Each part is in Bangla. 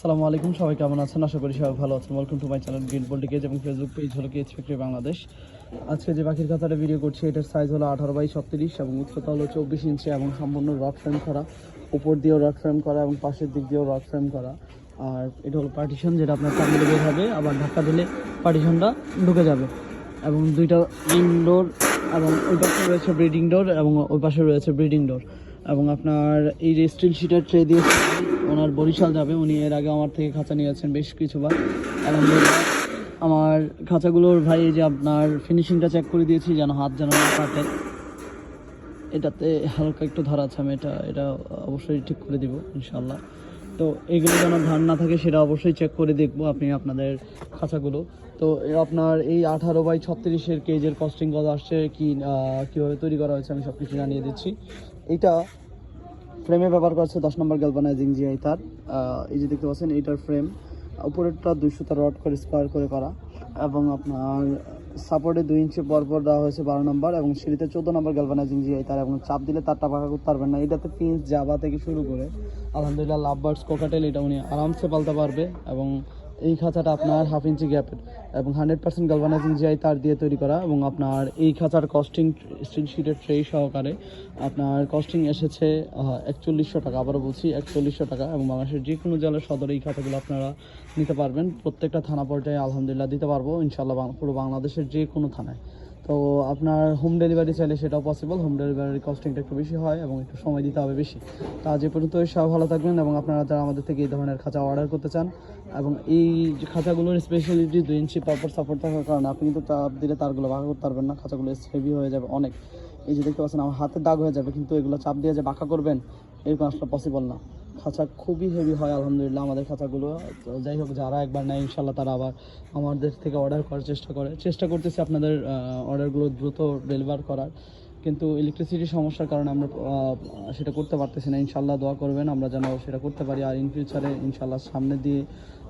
আসসালামু আলাইকুম, সবাই কেমন আছেন? আশা করি সবাই ভালো আছেন। Welcome to my channel green পোল্টিকেজ এবং ফেসবুক পেজ হলো কেজ ফ্যাক্টরি বাংলাদেশ আজকে যে পাখির খাতাটা ভিডিও করছি, এটার সাইজ হলো আঠারো বাই ছত্রিশ এবং উচ্চতা হলো চব্বিশ ইঞ্চি এবং সম্পূর্ণ রড ফ্রেম করা। উপর দিয়েও রড ফ্রেম করা এবং পাশের দিক দিয়েও রড ফ্রেম করা। আর এটা হলো পার্টিশন যেটা আপনার চামড়ে বের হবে, আবার ধাক্কা দিলে পার্টিশনটা ঢুকে যাবে। এবং দুইটা ইনডোর এবং ওই পাশে রয়েছে ব্রিডিং ডোর এবং ওই পাশে রয়েছে ব্রিডিং ডোর এবং আপনার এই যে স্টিল শিটের ট্রে দিয়ে ওনার বরিশাল যাবে, উনি এর আগে আমার থেকে খাঁচা নিয়েছেন বেশ কিছুবার। আলহামদুলিল্লাহ, আমার খাঁচাগুলোর ভাই যে আপনার ফিনিশিংটা চেক করে দিয়েছি, যেন হাত যেন কাটে। এটাতে হালকা একটু ধরা আছে, আমি এটা এটা অবশ্যই ঠিক করে দিব ইনশাল্লাহ তো এগুলো যেন ধান না থাকে, সেটা অবশ্যই চেক করে দেখব আপনি আপনাদের খাঁচাগুলো। তো আপনার এই আঠারো বাই ছত্রিশের কেজের কস্টিং কত আসছে, কি কীভাবে তৈরি করা হয়েছে, আমি সব কিছু জানিয়ে দিচ্ছি। এইটা ফ্রেমে ব্যবহার করা হচ্ছে দশ নম্বর গ্যালভানাইজিং জিআই তার এই যে দেখতে পাচ্ছেন, এইটার ফ্রেম উপরেরটা দুইশো তার রড করে স্কোয়ার করে করা, এবং আপনার সাপোর্টে দুই ইঞ্চি পর পর দেওয়া হয়েছে বারো নম্বর, এবং সিঁড়িতে চোদ্দ নম্বর গ্যালভানাইজিং জিআই তার এবং চাপ দিলে তারটা পাকা করতে পারবেন না। এটাতে পিঞ্চ জাবা থেকে শুরু করে, আলহামদুলিল্লাহ লাভ বার্ডস কোকাটেল এটা উনি আরামসে পালতে পারবে, এবং এই খাঁচাটা আপনার হাফ ইঞ্চি গ্যাপের এবং হান্ড্রেড পার্সেন্ট গালভানাইজিং জিআই তার দিয়ে তৈরি করা এবং আপনার এই খাঁচার কস্টিং স্টিল শিটের ট্রে সহকারে আপনার কস্টিং এসেছে একচল্লিশশো টাকা। আবারও বলছি, একচল্লিশশো টাকা এবং বাংলাদেশের যে কোনো জেলার সদর এই খাঁচাগুলো আপনারা নিতে পারবেন। প্রত্যেকটা থানা পর্যায়ে আলহামদুলিল্লাহ দিতে পারব। ইনশাল্লাহ পুরো বাংলাদেশের যে কোনো থানায়। তো আপনার হোম ডেলিভারি চাইলে সেটাও পসিবল হোম ডেলিভারির কস্টিংটা একটু বেশি হয় এবং একটু সময় দিতে হবে বেশি। তো আজ এ পর্যন্ত সব ভালো থাকবেন এবং আপনারা যারা আমাদের থেকে এই ধরনের খাঁচা অর্ডার করতে চান এবং এই খাঁচাগুলোর স্পেশালিটি দুই ইঞ্চি পরপর সাপোর্ট থাকার কারণে আপনি কিন্তু চাপ দিলে তারগুলো বাঁকা করতে পারবেন না, খাঁচাগুলো হেভি হয়ে যাবে অনেক। এই যে দেখতে পাচ্ছেন, আমার হাতে দাগ হয়ে যাবে, কিন্তু এগুলো চাপ দিয়ে যে বাঁকা করবেন, এরকম আসলে পসিবল না। খাঁচা খুবই হেভি হয়, আলহামদুলিল্লাহ, আমাদের খাঁচাগুলো। যাই হোক, যারা একবার নেয় ইনশাল্লাহ তারা আবার আমাদের থেকে অর্ডার করার চেষ্টা করে। চেষ্টা করতেছি আপনাদের অর্ডারগুলো দ্রুত ডেলিভার করার। কিন্তু ইলেকট্রিসিটির সমস্যার কারণে আমরা সেটা করতে পারতেছি না। ইনশাল্লাহ দোয়া করবেন, আমরা যেন সেটা করতে পারি। আর ইন ফিউচারে ইনশাল্লাহ সামনে দিয়ে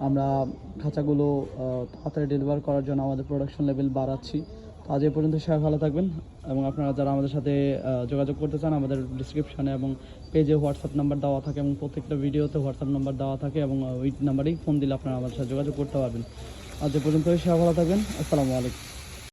আমরা খাঁচাগুলো তাড়াতাড়ি ডেলিভার করার জন্য আমাদের প্রোডাকশন লেভেল বাড়াচ্ছি। আজ এ পর্যন্ত সবাই ভালো থাকবেন এবং আপনারা যারা আমাদের সাথে যোগাযোগ করতে চান, আমাদের ডিসক্রিপশানে এবং পেজে হোয়াটসঅ্যাপ নাম্বার দেওয়া থাকে এবং প্রত্যেকটা ভিডিওতে হোয়াটসঅ্যাপ নাম্বার দেওয়া থাকে এবং ওই নাম্বারেই ফোন দিলে আপনারা আমাদের সাথে যোগাযোগ করতে পারবেন। আজ এ পর্যন্ত সবাই ভালো থাকবেন। আসসালামু আলাইকুম।